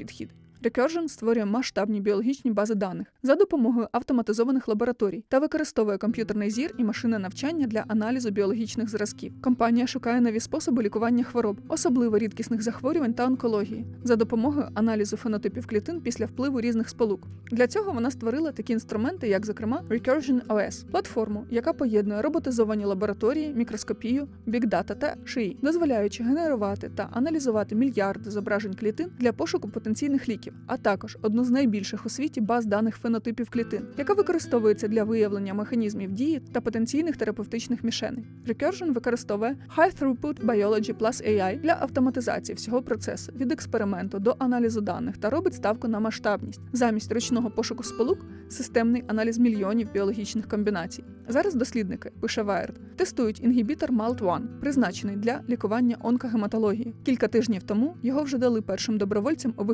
підхід. Recursion створює масштабні біологічні бази даних за допомогою автоматизованих лабораторій та використовує комп'ютерний зір і машинне навчання для аналізу біологічних зразків. Компанія шукає нові способи лікування хвороб, особливо рідкісних захворювань та онкології, за допомогою аналізу фенотипів клітин після впливу різних сполук. Для цього вона створила такі інструменти, як, зокрема, Recursion OS – платформу, яка поєднує роботизовані лабораторії, мікроскопію, бікдата та шиї, дозволяючи генерувати та аналізувати мільярди зображень клітин для пошуку потенційних ліків, а також одну з найбільших у світі баз даних фенотипів клітин, яка використовується для виявлення механізмів дії та потенційних терапевтичних мішеней. Recursion використовує High Throughput Biology Plus AI для автоматизації всього процесу від експерименту до аналізу даних та робить ставку на масштабність. Замість ручного пошуку сполук системний аналіз мільйонів біологічних комбінацій. Зараз дослідники, пише Wired, тестують інгібітор MALT1, призначений для лікування онкогематології. Кілька тижнів тому його вже дали першим добровольцям у вигляді